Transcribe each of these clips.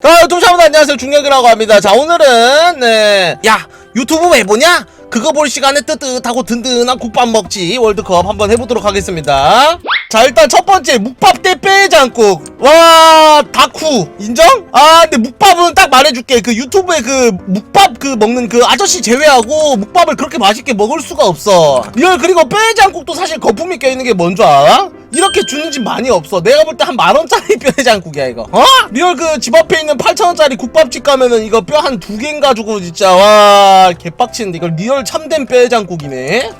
자, 유튜브 여러분 안녕하세요. 중력이라고 합니다. 자, 오늘은 네. 야, 유튜브 왜 보냐? 그거 볼 시간에 뜨뜻하고 든든한 국밥 먹지 월드컵 한번 해보도록 하겠습니다. 자, 일단 첫 번째 묵밥 대 빼장국. 와, 다쿠 인정? 아, 근데 묵밥은 딱 말해줄게. 그 유튜브에 그 묵밥 그 먹는 그 아저씨 제외하고 묵밥을 그렇게 맛있게 먹을 수가 없어. 리얼 그리고 빼장국도 사실 거품이 껴있는 게 뭔 줄 알아? 이렇게 주는 집 많이 없어. 내가 볼 때 한 만원짜리 뼈해장국이야, 이거. 어? 리얼 그 집 앞에 있는 8천원짜리 국밥집 가면은 이거 뼈 한 두 개인가 주고 진짜, 와, 개빡치는데. 이거 리얼 참된 뼈해장국이네.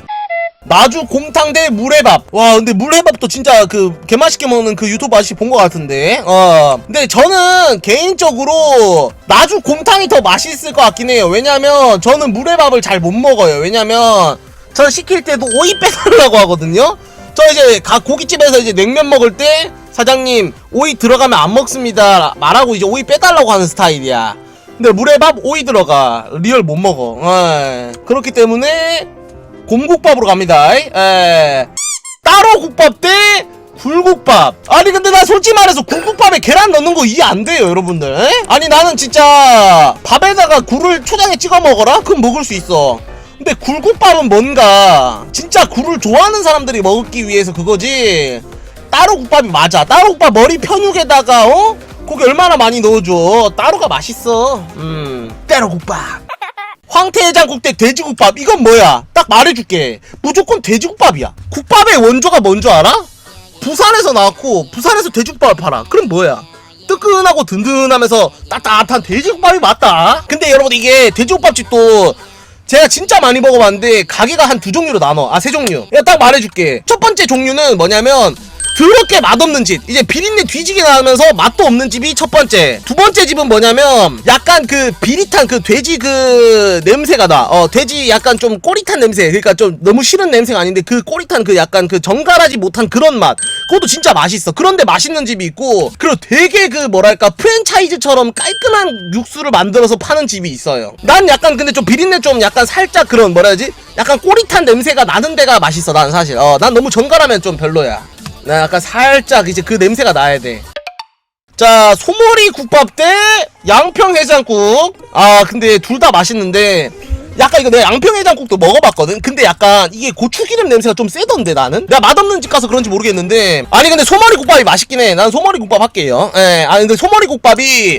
나주 곰탕 대 물회밥. 와, 근데 물회밥도 진짜 그 개맛있게 먹는 그 유튜브 아저씨 본 것 같은데. 어. 근데 저는 개인적으로 나주 곰탕이 더 맛있을 것 같긴 해요. 왜냐면 저는 물회밥을 잘 못 먹어요. 왜냐면 저는 시킬 때도 오이 빼달라고 하거든요. 저 이제 각 고깃집에서 이제 냉면 먹을 때 사장님 오이 들어가면 안 먹습니다 말하고 이제 오이 빼달라고 하는 스타일이야. 근데 물회밥 오이 들어가 리얼 못 먹어. 에. 그렇기 때문에 곰국밥으로 갑니다. 에. 따로 국밥 대 굴국밥. 아니 근데 나 솔직히 말해서 굴국밥에 계란 넣는 거 이해 안 돼요, 여러분들. 에? 아니 나는 진짜 밥에다가 굴을 초장에 찍어 먹어라? 그럼 먹을 수 있어. 근데 굴국밥은 뭔가 진짜 굴을 좋아하는 사람들이 먹기 위해서 그거지. 따로 국밥이 맞아. 따로 국밥 머리 편육에다가 어? 고기 얼마나 많이 넣어줘. 따로가 맛있어. 음. 따로 국밥. 황태해장국 대 돼지국밥 이건 뭐야? 딱 말해줄게. 무조건 돼지국밥이야. 국밥의 원조가 뭔 줄 알아? 부산에서 나왔고 부산에서 돼지국밥을 팔아. 그럼 뭐야? 뜨끈하고 든든하면서 따뜻한 돼지국밥이 맞다. 근데 여러분 이게 돼지국밥집도 제가 진짜 많이 먹어봤는데 가게가 한 두 종류로 나눠. 아 세 종류. 야딱 말해줄게. 첫 번째 종류는 뭐냐면 더럽게 맛없는 집. 이제 비린내 뒤지게 나면서 맛도 없는 집이 첫 번째. 두 번째 집은 뭐냐면 약간 그 비릿한 그 돼지 그 냄새가 나. 어 돼지 약간 좀 꼬릿한 냄새. 그러니까 좀 너무 싫은 냄새가 아닌데 그 꼬릿한 그 약간 그 정갈하지 못한 그런 맛. 그것도 진짜 맛있어. 그런데 맛있는 집이 있고 그리고 되게 그 뭐랄까 프랜차이즈처럼 깔끔한 육수를 만들어서 파는 집이 있어요. 난 약간 근데 좀 비린내 좀 약간 살짝 그런 뭐라 해야지? 약간 꼬릿한 냄새가 나는 데가 맛있어. 난 사실. 어 난 너무 정갈하면 좀 별로야. 나 약간 살짝 이제 그 냄새가 나야 돼. 자, 소머리 국밥 대 양평 해장국. 아, 근데 둘 다 맛있는데 약간 이거 내가 양평 해장국도 먹어봤거든. 근데 약간 이게 고추기름 냄새가 좀 세던데 나는. 내가 맛없는 집 가서 그런지 모르겠는데. 아니 근데 소머리 국밥이 맛있긴 해. 난 소머리 국밥 할게요. 예. 아 근데 소머리 국밥이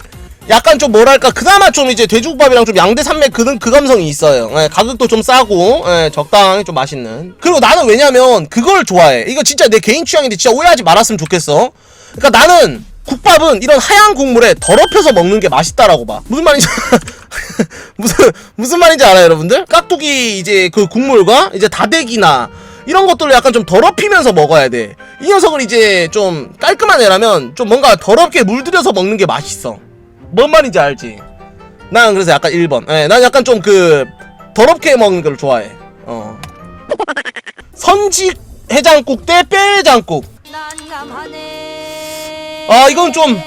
약간 좀 뭐랄까 그나마 좀 이제 돼지국밥이랑 좀 양대 산맥 그, 그 감성이 있어요. 예, 가격도 좀 싸고 예, 적당히 좀 맛있는. 그리고 나는 왜냐면 그걸 좋아해. 이거 진짜 내 개인 취향인데 진짜 오해하지 말았으면 좋겠어. 그러니까 나는 국밥은 이런 하얀 국물에 더럽혀서 먹는 게 맛있다라고 봐. 무슨 말인지 무슨 무슨 말인지 알아요, 여러분들? 깍두기 이제 그 국물과 이제 다대기나 이런 것들을 약간 좀 더럽히면서 먹어야 돼. 이 녀석을 이제 좀 깔끔한 애라면 좀 뭔가 더럽게 물들여서 먹는 게 맛있어. 뭔 말인지 알지? 난 그래서 약간 1번. 예, 난 약간 좀 그 더럽게 먹는 걸 좋아해. 어. 선지 해장국 대 뼈해장국. 난감하네. 아, 이건 좀-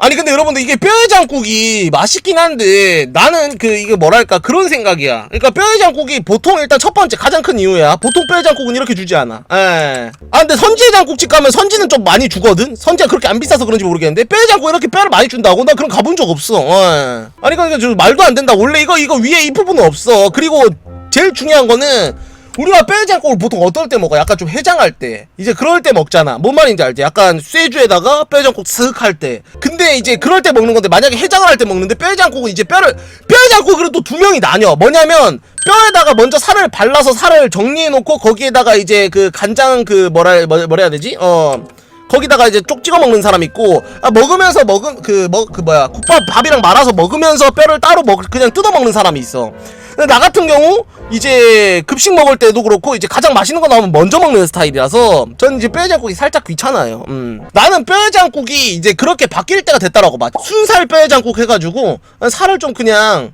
아니 근데 여러분들 이게 뼈해장국이 맛있긴 한데 나는 그 이게 뭐랄까 그런 생각이야. 그러니까 뼈해장국이 보통 일단 첫 번째 가장 큰 이유야. 보통 뼈해장국은 이렇게 주지 않아. 예. 아 근데 선지해장국집 가면 선지는 좀 많이 주거든. 선지가 그렇게 안 비싸서 그런지 모르겠는데 뼈해장국 이렇게 뼈를 많이 준다고? 나거 가본 적 없어. 예. 아니 그러니까 좀 말도 안 된다. 원래 이거 이거 위에 이 부분은 없어. 그리고 제일 중요한 거는 우리가 뼈해장국을 보통 어떨 때 먹어? 약간 좀 해장할 때. 이제 그럴 때 먹잖아. 뭔 말인지 알지? 약간 쇠주에다가 뼈해장국 쓱 할 때. 근데 이제 그럴 때 먹는 건데 만약에 해장을 할 때 먹는데 뼈해장국은 이제 뼈를 뼈해장국으로 또 두 명이 나뉘어. 뭐냐면 뼈에다가 먼저 살을 발라서 살을 정리해 놓고 거기에다가 이제 그 간장 그 뭐라 뭐, 뭐라 해야 되지? 어 거기다가 이제 쪽 찍어 먹는 사람 있고 아, 먹으면서 먹은 그뭐그 뭐야 국밥 밥이랑 말아서 먹으면서 뼈를 따로 먹 그냥 뜯어 먹는 사람이 있어. 근데 나 같은 경우 이제 급식 먹을 때도 그렇고 이제 가장 맛있는 거 나오면 먼저 먹는 스타일이라서 전 이제 뼈해장국이 살짝 귀찮아요. 음. 나는 뼈해장국이 이제 그렇게 바뀔 때가 됐다라고 봐. 순살 뼈해장국 해가지고 살을 좀 그냥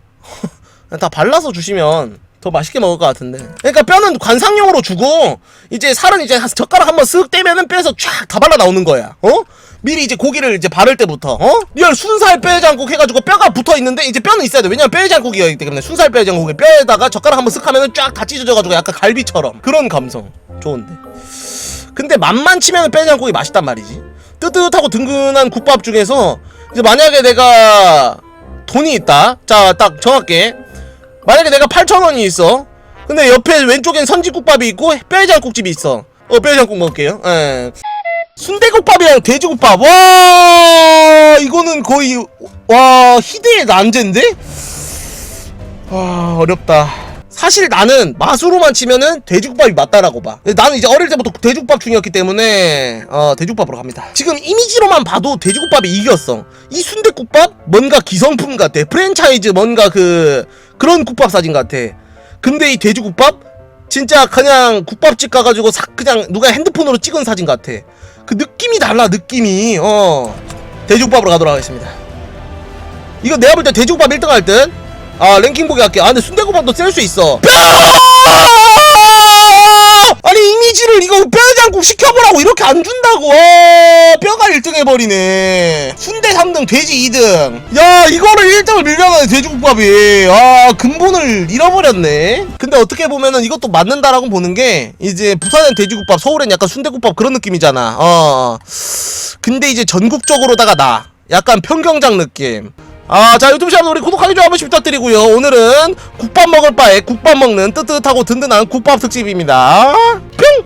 다 발라서 주시면 더 맛있게 먹을 것 같은데. 그러니까 뼈는 관상용으로 주고 이제 살은 이제 한 젓가락 한번 쓱 떼면은 뼈에서 쫙 다 발라 나오는 거야. 어? 미리 이제 고기를 이제 바를 때부터 어? 리얼 순살 뼈해장국 해가지고 뼈가 붙어 있는데 이제 뼈는 있어야 돼. 왜냐면 뼈해장국이기 때문에 순살 뼈해장국에 뼈에다가 젓가락 한번 쓱 하면은 쫙 다 찢어져가지고 약간 갈비처럼 그런 감성 좋은데. 근데 맛만 치면은 뼈해장국이 맛있단 말이지. 뜨뜻하고 든든한 국밥 중에서 이제 만약에 내가 돈이 있다. 자, 딱 정할게. 만약에 내가 8,000원이 있어. 근데 옆에 왼쪽엔 선지국밥이 있고 뼈해장국집이 있어. 어, 뼈해장국 먹을게요. 예. 순대국밥이랑 돼지국밥. 와, 이거는 거의 와 희대의 난제인데? 와 어렵다. 사실 나는 맛으로만 치면은 돼지국밥이 맞다라고 봐. 나는 이제 어릴 때부터 돼지국밥 중이었기 때문에 어 돼지국밥으로 갑니다. 지금 이미지로만 봐도 돼지국밥이 이겼어. 이 순대국밥 뭔가 기성품 같아. 프랜차이즈 뭔가 그 그런 국밥 사진 같아. 근데 이 돼지국밥 진짜 그냥 국밥집 가가지고 사 그냥 누가 핸드폰으로 찍은 사진 같아. 그 느낌이 달라 느낌이 어 돼지국밥으로 가도록 하겠습니다. 이거 내가 볼 때 돼지국밥 1등 할 듯? 아 랭킹 보기 할게 아 근데 순대국밥도 셀 수 있어 뼈! 이미지를 이거 뼈장국 시켜보라고 이렇게 안 준다고. 와, 뼈가 1등 해버리네. 순대 3등 돼지 2등. 야 이거를 1등을 밀려나네 돼지국밥이. 아 근본을 잃어버렸네. 근데 어떻게 보면은 이것도 맞는다라고 보는 게 이제 부산엔 돼지국밥 서울엔 약간 순대국밥 그런 느낌이잖아. 어 근데 이제 전국적으로다가 나. 약간 평경장 느낌. 아, 자, 유튜브 시청자 우리 구독하기 좋아요 한 번씩 부탁드리고요. 오늘은 국밥 먹을 바에 국밥 먹는 뜨뜻하고 든든한 국밥 특집입니다. 뿅!